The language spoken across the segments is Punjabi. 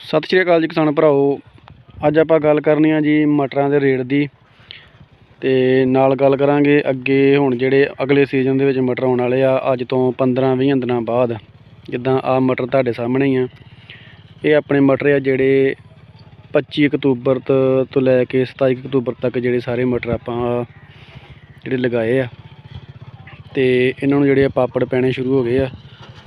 ਸਤਿ ਸ਼੍ਰੀ ਅਕਾਲ ਜੀ ਕਿਸਾਨ ਭਰਾਓ ਅੱਜ ਆਪਾਂ ਗੱਲ ਕਰਨੀ ਆ ਜੀ ਮਟਰਾਂ ਦੇ ਰੇਟ ਦੀ। ਤੇ ਨਾਲ ਗੱਲ ਕਰਾਂਗੇ ਅੱਗੇ ਹੁਣ ਜਿਹੜੇ ਅਗਲੇ ਸੀਜ਼ਨ ਦੇ ਵਿੱਚ ਮਟਰ ਆਉਣ ਵਾਲੇ ਆ, ਅੱਜ ਤੋਂ 15 20 ਦਿਨਾਂ ਬਾਅਦ, ਜਿੱਦਾਂ ਆ ਮਟਰ ਤੁਹਾਡੇ ਸਾਹਮਣੇ ਹੀ ਆ। ਇਹ ਆਪਣੇ ਮਟਰ ਆ ਜਿਹੜੇ 25 ਅਕਤੂਬਰ ਤੋਂ ਲੈ ਕੇ 27 ਅਕਤੂਬਰ ਤੱਕ ਜਿਹੜੇ ਸਾਰੇ ਮਟਰ ਆਪਾਂ ਜਿਹੜੇ ਲਗਾਏ ਆ। ਤੇ ਇਹਨਾਂ ਨੂੰ ਜਿਹੜੇ ਆ ਪਾਪੜ ਪੈਣੇ ਸ਼ੁਰੂ ਹੋ ਗਏ ਆ।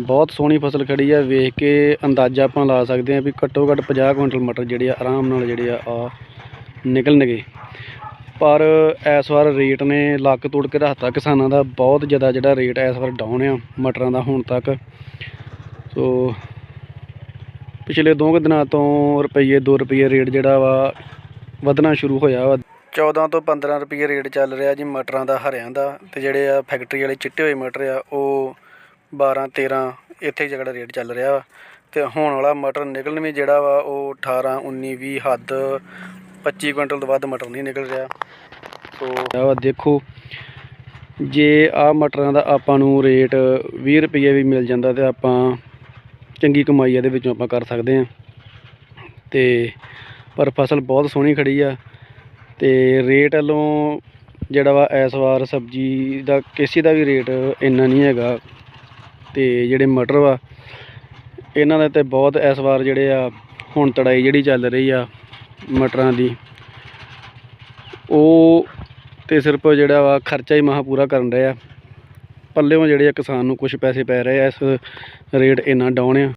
ਬਹੁਤ ਸੋਹਣੀ ਫਸਲ ਖੜੀ ਆ, ਵੇਖ ਕੇ ਅੰਦਾਜ਼ਾ ਆਪਾਂ ਲਾ ਸਕਦੇ ਆ ਵੀ ਘੱਟੋ ਘੱਟ 50 ਕੁਇੰਟਲ ਮਟਰ ਜਿਹੜੇ ਆ ਆਰਾਮ ਨਾਲ ਜਿਹੜੇ ਆ ਆ ਨਿਕਲਣਗੇ। ਪਰ ਇਸ ਵਾਰ ਰੇਟ ਨੇ ਲੱਕ ਤੋੜ ਕੇ ਰੱਖਤਾ ਕਿਸਾਨਾਂ ਦਾ, ਬਹੁਤ ਜ਼ਿਆਦਾ ਜਿਹੜਾ ਰੇਟ ਇਸ ਵਾਰ ਡਾਊਨ ਆ ਮਟਰਾਂ ਦਾ ਹੁਣ ਤੱਕ। ਸੋ ਪਿਛਲੇ ਦੋ ਕੁ ਦਿਨਾਂ ਤੋਂ ਰੁਪਈਏ 2 ਰੁਪਈਏ ਰੇਟ ਜਿਹੜਾ ਵਾ ਵਧਣਾ ਸ਼ੁਰੂ ਹੋਇਆ ਵਾ। 14 ਤੋਂ 15 ਰੁਪਈਏ ਰੇਟ ਚੱਲ ਰਿਹਾ ਜੀ ਮਟਰਾਂ ਦਾ, ਹਰਿਆਂ ਦਾ ਤੇ ਜਿਹੜੇ ਆ ਫੈਕਟਰੀ ਵਾਲੇ ਚਿੱਟੇ ਹੋਏ ਮਟਰ ਆ, ਉਹ 12 13 ਇੱਥੇ ਜਿਹੜਾ ਰੇਟ ਚੱਲ ਰਿਹਾ ਵਾ। ਤੇ ਹੋਣ ਵਾਲਾ ਮਟਰ ਨਿਕਲਣ ਵੀ ਜਿਹੜਾ ਵਾ, ਉਹ 18 19 20 ਹੱਦ 25 ਕੁਇੰਟਲ ਤੋਂ ਵੱਧ ਮਟਰ ਨਹੀਂ ਨਿਕਲ ਰਿਹਾ। ਸੋ ਆਹ ਦੇਖੋ, ਜੇ ਆ ਮਟਰਾਂ ਦਾ ਆਪਾਂ ਨੂੰ ਰੇਟ 20 ਰੁਪਏ ਵੀ ਮਿਲ ਜਾਂਦਾ ਤੇ ਆਪਾਂ ਚੰਗੀ ਕਮਾਈ ਇਹਦੇ ਵਿੱਚੋਂ ਆਪਾਂ ਕਰ ਸਕਦੇ ਹਾਂ। ਤੇ ਪਰ ਫਸਲ ਬਹੁਤ ਸੋਹਣੀ ਖੜੀ ਆ। ਤੇ ਰੇਟ ਵੱਲੋਂ ਜਿਹੜਾ ਵਾ ਇਸ ਵਾਰ ਸਬਜ਼ੀ ਦਾ, ਕਿਸੇ ਦਾ ਵੀ ਰੇਟ ਇੰਨਾ ਨਹੀਂ ਹੈਗਾ। ਤੇ ਜਿਹੜੇ ਮਟਰ ਵਾ, ਇਹਨਾਂ ਦੇ ਤੇ ਬਹੁਤ ਇਸ ਵਾਰ ਜਿਹੜੇ ਆ, ਹੁਣ ਤੜਾਈ ਜਿਹੜੀ ਚੱਲ ਰਹੀ ਆ ਮਟਰਾਂ ਦੀ, ਉਹ ਤੇ ਸਿਰਫ ਜਿਹੜਾ ਵਾ ਖਰਚਾ ਹੀ ਮਹਾ ਪੂਰਾ ਕਰਨ ਰਹੇ ਆ। ਪੱਲਿਓਂ ਜਿਹੜੇ ਆ ਕਿਸਾਨ ਨੂੰ ਕੁਝ ਪੈਸੇ ਪੈ ਰਹੇ ਆ, ਇਸ ਰੇਟ ਇੰਨਾ ਡਾਊਨ ਆ।